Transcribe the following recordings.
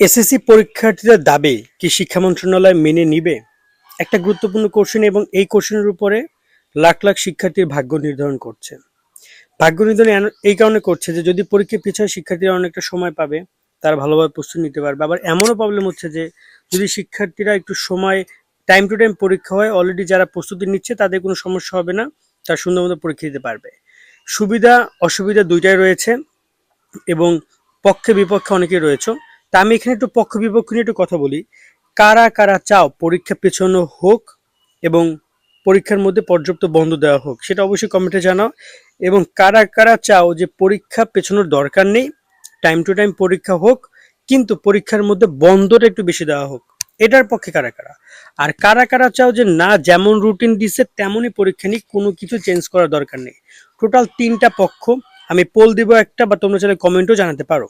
SSC পরীক্ষার্থীদের দাবি কি শিক্ষা মন্ত্রণালয় মেনে নিবে? একটা গুরুত্বপূর্ণ কোশ্চেন এবং এই কোশ্চেনের উপরে লাখ লাখ শিক্ষার্থীর ভাগ্য নির্ধারণ করছে। ভাগ্য নির্ধারণ এই কারণে করছে যে যদি পরীক্ষা পিছায় শিক্ষার্থীরা অনেকটা সময় পাবে, তারা ভালোভাবে প্রস্তুতি নিতে পারবে। আবার এমনও প্রবলেম হচ্ছে যে যদি শিক্ষার্থীরা একটু সময় টাইম টু টাইম পরীক্ষা হয় অলরেডি যারা প্রস্তুতি নিচ্ছে, তাদের কোনো সমস্যা হবে না, তারা সুন্দর মতো পরীক্ষা দিতে পারবে। সুবিধা, অসুবিধা দুইটাই রয়েছে এবং পক্ষে বিপক্ষে অনেকেই রয়েছে। তা আমি এখানে একটু পক্ষ বিপক্ষ নিয়ে একটু কথা বলি। কারা কারা চাও পরীক্ষা পেছানো হোক এবং পরীক্ষার মধ্যে পর্যাপ্ত বন্ধ দেওয়া হোক, সেটা অবশ্যই কমেন্টে জানাও। এবং কারা কারা চাও যে পরীক্ষা পেছানোর দরকার নেই টাইম টু টাইম পরীক্ষা হোক, কিন্তু পরীক্ষার মধ্যে বন্ধটা একটু বেশি দেওয়া হোক, এটার পক্ষে কারা কারা? আর কারা কারা চাও যে না, যেমন রুটিন দিছে, তেমনই পরীক্ষা নিক, কোনো কিছু চেঞ্জ করার দরকার নেই। টোটাল তিনটা পক্ষ, আমি পোল দিব একটা বা তোমরা চাইলে কমেন্টও জানাতে পারো।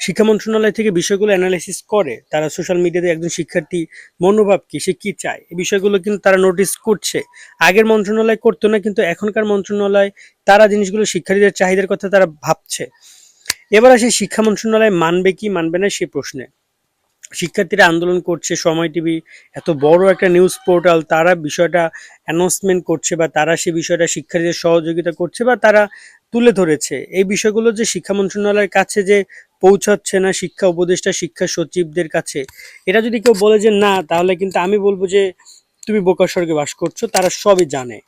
শিক্ষা মন্ত্রণালয় থেকে বিষয়গুলো অ্যানালাইসিস করে, তারা সোশ্যাল মিডিয়াতে একজন শিক্ষার্থী মনোভাব কি, সে কি চায়? এই বিষয়গুলো কিন্তু তারা নোটিস করছে। আগের মন্ত্রণালয় করতো না, কিন্তু এখনকার মন্ত্রণালয়, তারা জিনিসগুলো শিক্ষার্থীদের চাহিদার কথা তারা ভাবছে। এবার আসে শিক্ষা মন্ত্রণালয় মানবে কি, মানবে না সে প্রশ্নে। শিক্ষার্থীরা আন্দোলন করছে, সময় টিভি, এত বড় একটা নিউজ পোর্টাল তারা বিষয়টা অ্যানাউন্সমেন্ট করছে বা তারা সেই বিষয়টা শিক্ষার্থীদের সহযোগিতা করছে বা তারা তুলে ধরেছে। এই বিষয়গুলো যে শিক্ষা মন্ত্রণালয়ের কাছে যে পৌঁছাচ্ছে না শিক্ষা উপদেষ্টা, শিক্ষা সচিবদের কাছে। এটা যদি কেউ বলে যে না, তাহলে কিন্তু আমি বলব যে তুমি বোকা স্বর্গে বাস করছ, তারা সবই জানে।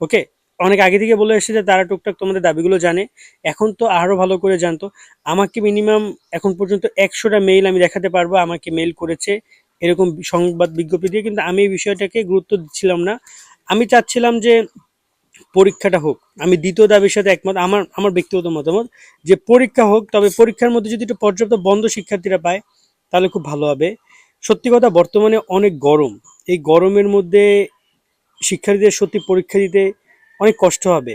ওকে অনেক আগে থেকে বলে এসেছে যে তারা টুকটাক তোমাদের দাবিগুলো জানে। এখন তো আরও ভালো করে জানতো। আমাকে মিনিমাম এখন পর্যন্ত একশোটা মেইল আমি দেখাতে পারব, আমাকে মেইল করেছে। এরকম সংবাদ বিজ্ঞপ্তি দিয়ে কিন্তু আমি এই বিষয়টাকে গুরুত্ব দিচ্ছিলাম না। আমি চাচ্ছিলাম যে পরীক্ষাটা হোক, আমি দ্বিতীয় দাবির সাথে একমত, আমার আমার ব্যক্তিগত মতামত যে পরীক্ষা হোক, তবে পরীক্ষার মধ্যে যদি একটু পর্যাপ্ত বন্ধ শিক্ষার্থীরা পায়, তাহলে খুব ভালো হবে। সত্যি কথা, বর্তমানে অনেক গরম। এই গরমের মধ্যে শিক্ষার্থীদের সত্যি পরীক্ষা দিতে অনেক কষ্ট হবে।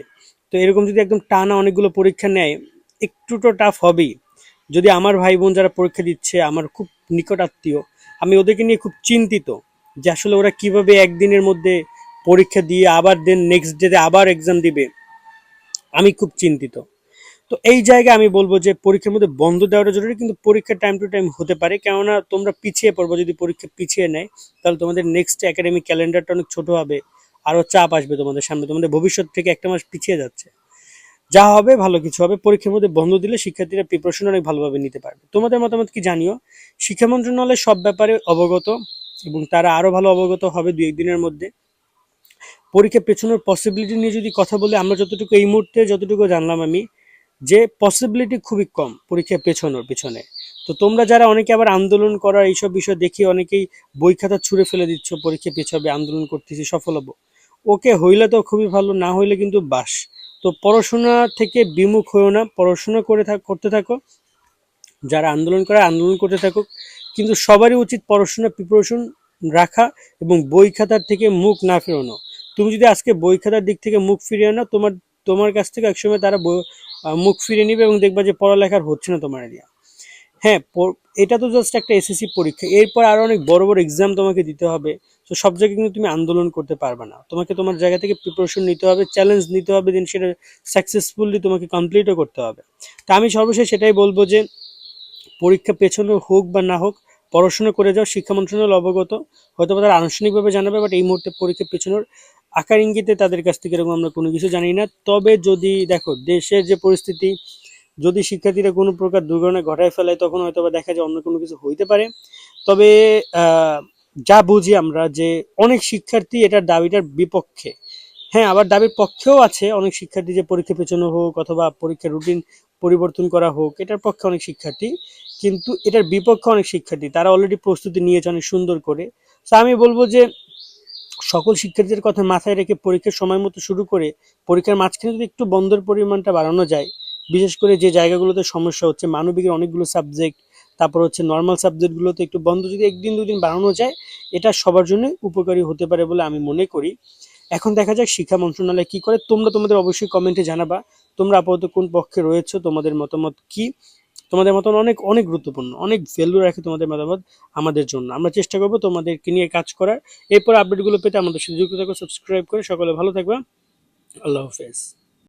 তো এরকম যদি একদম টানা অনেকগুলো পরীক্ষা নেয়, একটু তো টাফ হবেই। যদি আমার ভাই বোন যারা পরীক্ষা দিচ্ছে, আমার খুব নিকট আত্মীয়, আমি ওদেরকে নিয়ে খুব চিন্তিত যে আসলে ওরা কীভাবে একদিনের মধ্যে পরীক্ষা দিয়ে আবার দেন নেক্সট ডেতে আবার এক্সাম দিবে। আমি খুব চিন্তিত। তো এই জায়গায় আমি বলব যে পরীক্ষার মধ্যে বন্ধ দেওয়াটা জরুরি, কিন্তু পরীক্ষা টাইম টু টাইম হতে পারে। কেননা তোমরা পিছিয়ে পড়ব, যদি পরীক্ষা পিছিয়ে নেয়, তাহলে তোমাদের নেক্সট একাডেমিক ক্যালেন্ডারটা অনেক ছোট হবে আরও চাপ আসবে তোমাদের সামনে। তোমাদের ভবিষ্যৎ থেকে একটা মাস পিছিয়ে যাচ্ছে। যা হবে, ভালো কিছু হবে। পরীক্ষার মধ্যে বন্ধ দিলে শিক্ষার্থীরা প্রিপারেশন অনেক ভালোভাবে নিতে পারবে। তোমাদের মতামত কি জানিও? শিক্ষা মন্ত্রণালয় সব ব্যাপারে অবগত এবং তারা আরও ভালো অবগত হবে দুই একদিনের মধ্যে। পরীক্ষা পেছনের পসিবিলিটি নিয়ে যদি কথা বলি, আমরা যতটুকু এই মুহূর্তে যতটুকু জানলাম আমি, যে পসিবিলিটি খুবই কম পরীক্ষা পেছনোর পেছনে। তো তোমরা যারা অনেকে আবার আন্দোলন করার এইসব বিষয় দেখে অনেকেই বই খাতা ছুঁড়ে ফেলে দিচ্ছ পরীক্ষা পেছাবে আন্দোলন করতেছি সফল হব ওকে, হইলে তো খুবই ভালো, না হইলে কিন্তু বাস। তো পড়াশোনা থেকে বিমুখ হয়েও না, পড়াশোনা করে থাক, করতে থাকো। যারা আন্দোলন করে, আন্দোলন করতে থাকুক। কিন্তু সবারই উচিত পড়াশোনা প্রিপারেশন রাখা এবং বই খাতার থেকে মুখ না ফেরানো। তুমি যদি আজকে বই খাতার দিক থেকে মুখ ফিরিয়ে না তোমার তোমার কাছ থেকে একসময় তারা মুখ ফিরিয়ে নিবে এবং দেখবা যে পড়ালেখার হচ্ছে না তোমার এরিয়া হ্যাঁ এটা তো জাস্ট একটা এসএসসি পরীক্ষা। এরপর আরও অনেক বড় বড় এক্সাম তোমাকে দিতে হবে। তো সব জায়গায় কিন্তু তুমি আন্দোলন করতে পারবে না। তোমাকে তোমার জায়গা থেকে প্রিপারেশন নিতে হবে চ্যালেঞ্জ নিতে হবে দেন সেটা সাকসেসফুলি তোমাকে কমপ্লিটও করতে হবে। তা আমি সর্বশেষ সেটাই বলব যে, পরীক্ষা পেছনে হোক বা না হোক, পড়াশোনা করে যাও, শিক্ষা মন্ত্রণালয় অবগত। হয়তো তারা আনুষ্ঠানিকভাবে জানাবে বাট এই মুহূর্তে পরীক্ষা পেছনের আকার ইঙ্গিতে তাদের কাছ থেকে এরকম আমরা কোনো কিছু জানি না। তবে যদি দেখো, দেশের যে পরিস্থিতি, যদি শিক্ষার্থীরা কোনো প্রকার দুর্ঘটনা ঘটায় ফেলে তখন হয়তো বা দেখা যায় অন্য কোনো কিছু হইতে পারে। তবে যা বুঝি আমরা যে অনেক শিক্ষার্থী এটার দাবিটার বিপক্ষে। হ্যাঁ আবার দাবির পক্ষেও আছে। অনেক শিক্ষার্থী যে পরীক্ষা পেছানো হোক অথবা পরীক্ষার রুটিন পরিবর্তন করা হোক, এটার পক্ষে অনেক শিক্ষার্থী। কিন্তু এটার বিপক্ষে অনেক শিক্ষার্থী, তারা অলরেডি প্রস্তুতি নিয়েছে অনেক সুন্দর করে। তো আমি বলব যে সকল শিক্ষার্থীদের কথা মাথায় রেখে পরীক্ষার সময় মতো শুরু করে পরীক্ষার মাঝখানে যদি একটু বন্ধের পরিমাণটা বাড়ানো যায়, বিশেষ করে যে জায়গাগুলোতে সমস্যা হচ্ছে, মানবিকের অনেকগুলো সাবজেক্ট তারপর হচ্ছে নর্মাল সাবজেক্টগুলোতে একটু বন্ধ যদি একদিন দুদিন বাড়ানো যায়, এটা সবার জন্য উপকারী হতে পারে বলে আমি মনে করি। এখন দেখা যাক শিক্ষা মন্ত্রণালয় কি করে। তোমরা তোমাদের অবশ্যই কমেন্টে জানাবা। তোমরা আপাতত কোন পক্ষে রয়েছো, তোমাদের মতামত কি? তোমাদের মতন অনেক অনেক গুরুত্বপূর্ণ, অনেক ভ্যালু রাখে তোমাদের মতামত আমাদের জন্য। আমরা চেষ্টা করব তোমাদেরকে নিয়ে কাজ করার। এরপর আপডেটগুলো পেতে আমাদের সাথে যুক্ত সাবস্ক্রাইব করে সকলে ভালো থাকবে। আল্লাহ হাফেজ।